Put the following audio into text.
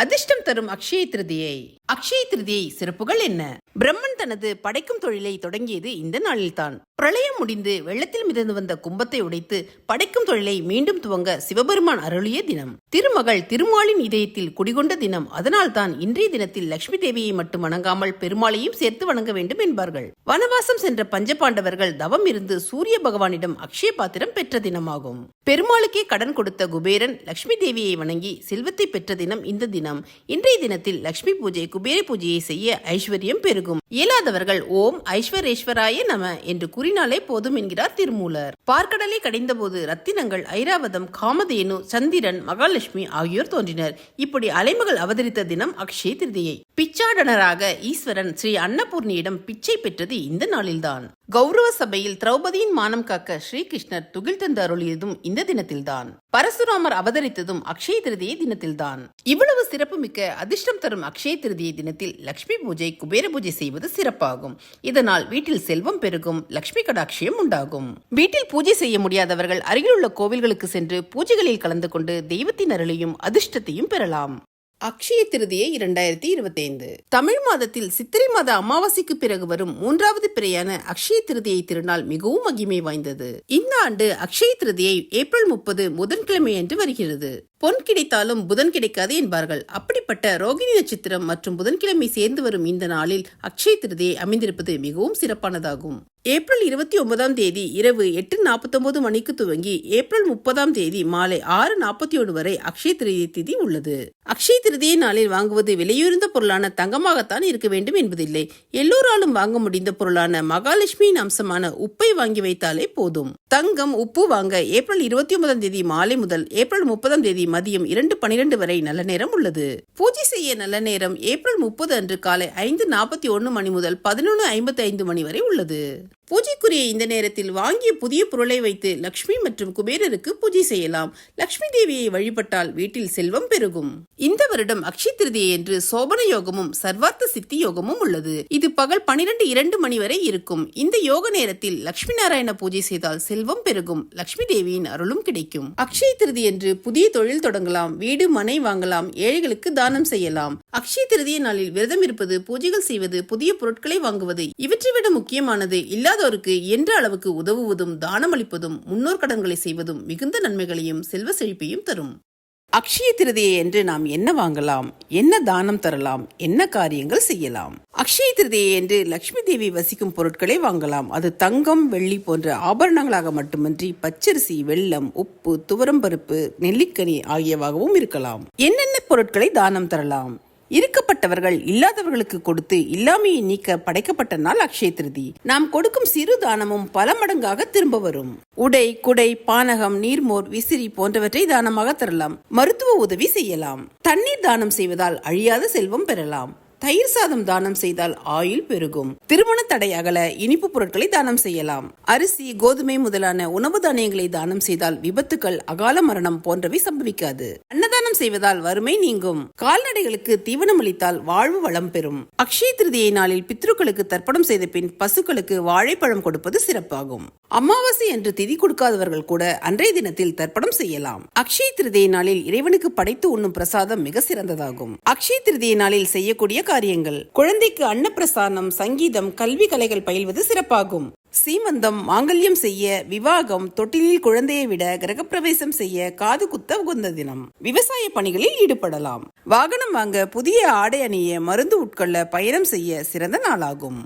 அதிர்ஷ்டம் தரும் அக்ஷய திருதியை. அக்ஷய திருதியை சிறப்புகள் என்ன? பிரம்மன் தனது படைக்கும் தொழிலை தொடங்கியது இந்த நாளில்தான். பிரளயம் முடிந்து வெள்ளத்தில் மிதந்து வந்த கும்பத்தை உடைத்து படைக்கும் தொழிலை மீண்டும் துவங்க சிவபெருமான் அருளிய தினம். திருமகள் திருமாலின் இதயத்தில் குடிகொண்ட தினம். அதனால்தான் இன்றைய தினத்தில் லட்சுமி தேவியை மட்டும் வணங்காமல் பெருமாளையும் சேர்த்து வணங்க வேண்டும் என்பார்கள். வனவாசம் சென்ற பஞ்சபாண்டவர்கள் தவம் இருந்து சூரிய பகவானிடம் அக்ஷய பாத்திரம் பெற்ற தினமாகும். பெருமாளுக்கே கடன் கொடுத்த குபேரன் லட்சுமி தேவியை வணங்கி செல்வத்தை பெற்ற தினம் இந்த தினம். இன்றைய தினத்தில் லட்சுமி பூஜை குபேர பூஜையை செய்ய ஐஸ்வர்யம் பெருகும். இயலாதவர்கள் ஓம் ஐஸ்வரேஸ்வராய நம என்று கூறினாலே போதும் என்கிறார் திருமூலர். பார்க்கடலை கடைந்தபோது ரத்தினங்கள் ஐராவதம் காமதேனு சந்திரன் மகாலட்சுமி ஆகியோர் தோன்றினர். இப்படி அலைமகள் அவதரித்த தினம் அக்ஷய திருதியை. பிச்சாடனராக ஈஸ்வரன் ஸ்ரீ அன்னபூர்ணியிடம் பிச்சை பெற்றது இந்த நாளில்தான். கௌரவ சபையில் திரௌபதியின் மானம் காக்க ஸ்ரீகிருஷ்ணர் துகில் தந்து அருளியதும் இந்த தினத்தில்தான். பரசுராமர் அவதரித்ததும் அக்ஷய திருதியை தினத்தில்தான். இவ்வளவு சிறப்புமிக்க அதிர்ஷ்டம் தரும் அக்ஷய திருதியை தினத்தில் லட்சுமி பூஜை குபேர பூஜை செய்வது சிறப்பாகும். இதனால் வீட்டில் செல்வம் பெருகும் லட்சுமி கடாட்சியம் உண்டாகும். வீட்டில் பூஜை செய்ய முடியாதவர்கள் அருகிலுள்ள கோவில்களுக்கு சென்று பூஜைகளில் கலந்து கொண்டு தெய்வத்தின் அருளையும் அதிர்ஷ்டத்தையும் பெறலாம். அக்ஷய திருதியை இரண்டாயிரத்தி இருபத்தி ஐந்து தமிழ் மாதத்தில் சித்திரை மாத அமாவாசைக்கு பிறகு வரும் மூன்றாவது பிறையான அக்ஷய திருதியை திருநாள் மிகவும் மகிமை வாய்ந்தது. இந்த ஆண்டு அக்ஷய திருதியை ஏப்ரல் முப்பது புதன்கிழமை அன்று வருகிறது. பொன் கிடைத்தாலும் புதன் கிடைக்காது என்பார்கள். அப்படிப்பட்ட ரோகிணி நட்சத்திரம் மற்றும் புதன்கிழமை சேர்ந்து வரும் இந்த நாளில் அக்ஷய திருதியை அமைந்திருப்பது மிகவும் சிறப்பானதாகும். ஏப்ரல் இருபத்தி ஒன்பதாம் தேதி இரவு எட்டு நாற்பத்தொன்பது மணிக்கு துவங்கி ஏப்ரல் முப்பதாம் தேதி மாலை ஆறு நாற்பத்தி ஒன்று வரை அக்ஷய திருதியை திதி உள்ளது. அக்ஷய திருதியை நாளில் வாங்குவது விலையுயர்ந்த பொருளான தங்கமாகத்தான் இருக்க வேண்டும் என்பதில்லை. எல்லோராலும் வாங்க முடிந்த பொருளான மகாலட்சுமியின் அம்சமான உப்பை வாங்கி வைத்தாலே போதும். தங்கம் உப்பு வாங்க ஏப்ரல் இருபத்தி ஒன்பதாம் தேதி மாலை முதல் ஏப்ரல் முப்பதாம் தேதி மதியம் இரண்டு பனிரெண்டு வரை நல்ல நேரம் உள்ளது. பூஜை செய்ய நல்ல நேரம் ஏப்ரல் முப்பது அன்று காலை ஐந்து நாற்பத்தி ஒன்னு மணி முதல் பதினொன்று ஐம்பத்தி ஐந்து மணி வரை உள்ளது. பூஜைக்குரிய இந்த நேரத்தில் வாங்கிய புதிய பொருளை வைத்து லக்ஷ்மி மற்றும் குபேரருக்கு பூஜை செய்யலாம். லக்ஷ்மி தேவியை வழிபட்டால் வீட்டில் செல்வம் பெருகும். இந்த வருடம் அக்ஷய திருதியை என்று சோபன யோகமும் சர்வார்த்த சித்தி யோகமும் உள்ளது. இது பகல் பனிரெண்டு இரண்டு மணி வரை இருக்கும். இந்த யோக நேரத்தில் லக்ஷ்மி நாராயண பூஜை செய்தால் செல்வம் பெருகும். லக்ஷ்மி தேவியின் அருளும் கிடைக்கும். அக்ஷய திருதி என்று புதிய தொழில் தொடங்கலாம். வீடு மனை வாங்கலாம். ஏழைகளுக்கு தானம் செய்யலாம். அக்ஷய திருதிய நாளில் விரதம் இருப்பது பூஜைகள் செய்வது புதிய பொருட்களை வாங்குவது இவற்றை விட முக்கியமானது இல்லாதோருக்கு என்ற அளவுக்கு உதவுவதும் தானமளிப்பதும் முன்னோர் கடன்களை செய்வதும் மிகுந்த நன்மைகளையும் செல்வ செழிப்பையும் தரும். அக்ஷய திருதியை என்று நாம் என்ன வாங்கலாம்? என்ன தானம் தரலாம்? என்ன காரியங்கள் செய்யலாம்? அக்ஷய திருதியை என்று லட்சுமி தேவி வசிக்கும் பொருட்களை வாங்கலாம். அது தங்கம் வெள்ளி போன்ற ஆபரணங்களாக மட்டுமின்றி பச்சரிசி வெள்ளம் உப்பு துவரம்பருப்பு நெல்லிக்கனி ஆகியவாகவும் இருக்கலாம். என்னென்ன பொருட்களை தானம் தரலாம்? இருக்கப்பட்டவர்கள் இல்லாதவர்களுக்கு கொடுத்து இல்லாமையை நீக்க படைக்கப்பட்ட நாள் அக்ஷய திருதி. நாம் கொடுக்கும் சிறு தானமும் பல மடங்காக திரும்ப வரும். உடை குடை பானகம் நீர்மோர் விசிறி போன்றவற்றை தானமாக தரலாம். மருத்துவ உதவி செய்யலாம். தண்ணீர் தானம் செய்வதால் அழியாத செல்வம் பெறலாம். தயிர் சாதம் தானம் செய்தால் ஆயுள் பெருகும். திருமண தடை அகல இனிப்பு பொருட்களை தானம் செய்யலாம். அரிசி கோதுமை முதலான உணவு தானியங்களை தானம் செய்தால் விபத்துக்கள் அகால மரணம் போன்றவை சம்பவிக்காது. அன்னதானம் செய்வதால் வறுமை நீங்கும். கால்நடைகளுக்கு தீவனம் அளித்தால் வாழ்வு வளம் பெறும். அக்ஷய திருதியை நாளில் பித்ருக்களுக்கு தர்ப்பணம் செய்த பின் பசுக்களுக்கு வாழைப்பழம் கொடுப்பது சிறப்பாகும். அமாவாசை என்று திதி கொடுக்காதவர்கள் கூட அன்றைய தினத்தில் தர்ப்பணம் செய்யலாம். அக்ஷய திருதியை நாளில் இறைவனுக்கு படைத்து உண்ணும் பிரசாதம் மிக சிறந்ததாகும். அக்ஷய திருதியை நாளில் செய்யக்கூடிய காரியங்கள் குழந்தைக்கு அன்னப்பிரசானம் சங்கீதம் கல்வி கலைகள் பயில்வது சிறப்பாகும். சீமந்தம் மாங்கல்யம் செய்ய விவாகம் தொட்டிலில் குழந்தையை விட கிரகப்பிரவேசம் செய்ய காது குத்த உகந்த தினம். விவசாய பணிகளில் ஈடுபடலாம். வாகனம் வாங்க புதிய ஆடை அணிய மருந்து உட்கொள்ள பயணம் செய்ய சிறந்த நாளாகும்.